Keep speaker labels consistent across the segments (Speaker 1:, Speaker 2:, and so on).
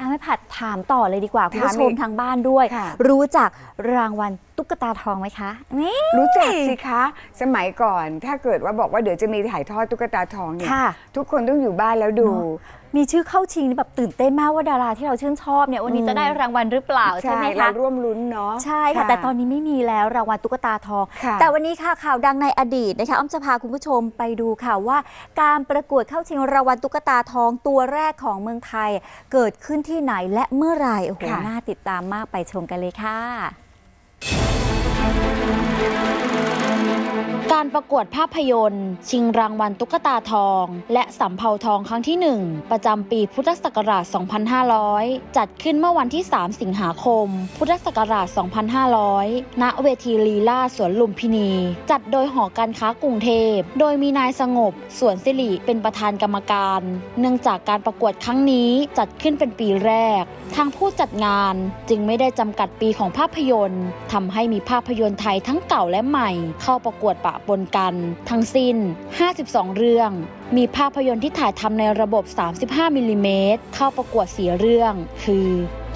Speaker 1: อาไม่ผัดถามต่อเลยดีกว่าคุณผู้ช
Speaker 2: ถาม
Speaker 1: ม
Speaker 2: อีก
Speaker 1: ทางบ้านด้วย
Speaker 2: ค่ะ
Speaker 1: รู้จักรางวัลตุ๊ กตาทองไหมคะนี่
Speaker 2: รู้จักสิคะ สมัยก่อนถ้าเกิดว่าบอกว่าเดี๋ยวจะมีถ่ายทอดตุ๊กตาทองเนี่ย
Speaker 1: ค่ะ
Speaker 2: ทุกคนต้องอยู่บ้านแล้วดู
Speaker 1: เนอะมีชื่อเข้าชิงนี่แบบตื่นเต้นมากว่าดาราที่เราชื่นชอบเนี่ยวันนี้
Speaker 2: อืม
Speaker 1: จะได้รางวัลหรือเปล่าใช่ไหม
Speaker 2: เรา
Speaker 1: คะ
Speaker 2: ร่วมลุ้นเนาะ
Speaker 1: ใช่ค่ะ แต่ตอนนี้ไม่มีแล้วรางวัลตุ๊กตาทอง
Speaker 2: ค่ะ
Speaker 1: แต่วันนี้ค่ะข่าวดังในอดีตนะคะอ้อมจะพาคุณผู้ชมไปดูค่ะว่า การประกวดเข้าชิงรางวัลตุ๊กตาทองตัวแรกของเมืองไทย เกิดขึ้นที่ไหนและเมื่อไหร่โอ้โห
Speaker 2: ค่ะ
Speaker 1: น่าติดตามมากไปชมกันเลยค่ะ
Speaker 3: การ ประกวดภาพยนตร์ ชิงรางวัลตุ๊กตาทอง และสำเภาทองครั้งที่ 1 ประจำปีพุทธศักราช 2500 จัดขึ้นเมื่อวันที่ 3 สิงหาคม พุทธศักราช 2500 ณ เวทีลีลาสวนลุมพินี จัดโดยหอการค้ากรุงเทพ โดยมีนายสงบสวนสิริเป็นประธานกรรมการ เนื่องจากการประกวดครั้งนี้จัดขึ้นเป็นปีแรก ทางผู้จัดงานจึงไม่ได้จำกัดปีของภาพยนตร์ทำให้มีภาพยนตร์ไทยทั้งเก่าและใหม่ เข้าประกวดปะปนกัน ทั้งสิ้น 52 เรื่อง มีภาพยนตร์ที่ถ่ายทำในระบบ 35 มิลลิเมตรเข้าประกวดสีเรื่อง คือ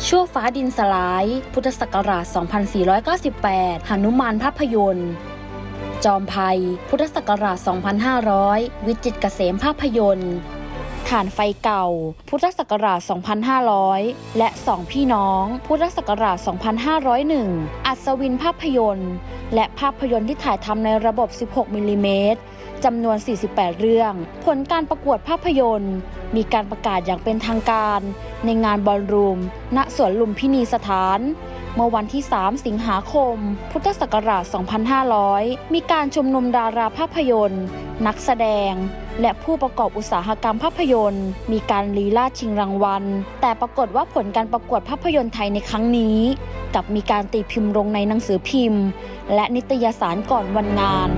Speaker 3: ชั่วฟ้าดินสลาย พุทธศักราช 2498 หนุมานภาพยนตร์ จอมภัย พุทธศักราช 2500 วิจิตเกษมภาพยนตร์ฐานไฟเก่า พุทธศักราช 2500 และสองพี่น้อง พุทธศักราช 2501 อัศวินภาพยนตร์ และภาพยนตร์ที่ถ่ายทำในระบบ 16 มิลลิเมตรจำนวน 48 เรื่อง ผลการประกวดภาพยนตร์ มีการประกาศอย่างเป็นทางการ ในงานบอลรูม ณ สวนลุมพินีสถาน เมื่อวันที่ 3 สิงหาคม พุทธศักราช 2500 มีการชุมนุมดาราภาพยนตร์ นักแสดง และผู้ประกอบอุตสาหกรรมภาพยนตร์ มีการลีลาชิงรางวัล แต่ปรากฏว่าผลการประกวดภาพยนตร์ไทยในครั้งนี้กับมีการตีพิมพ์ลงในหนังสือพิมพ์ และนิตยสารก่อนวันงาน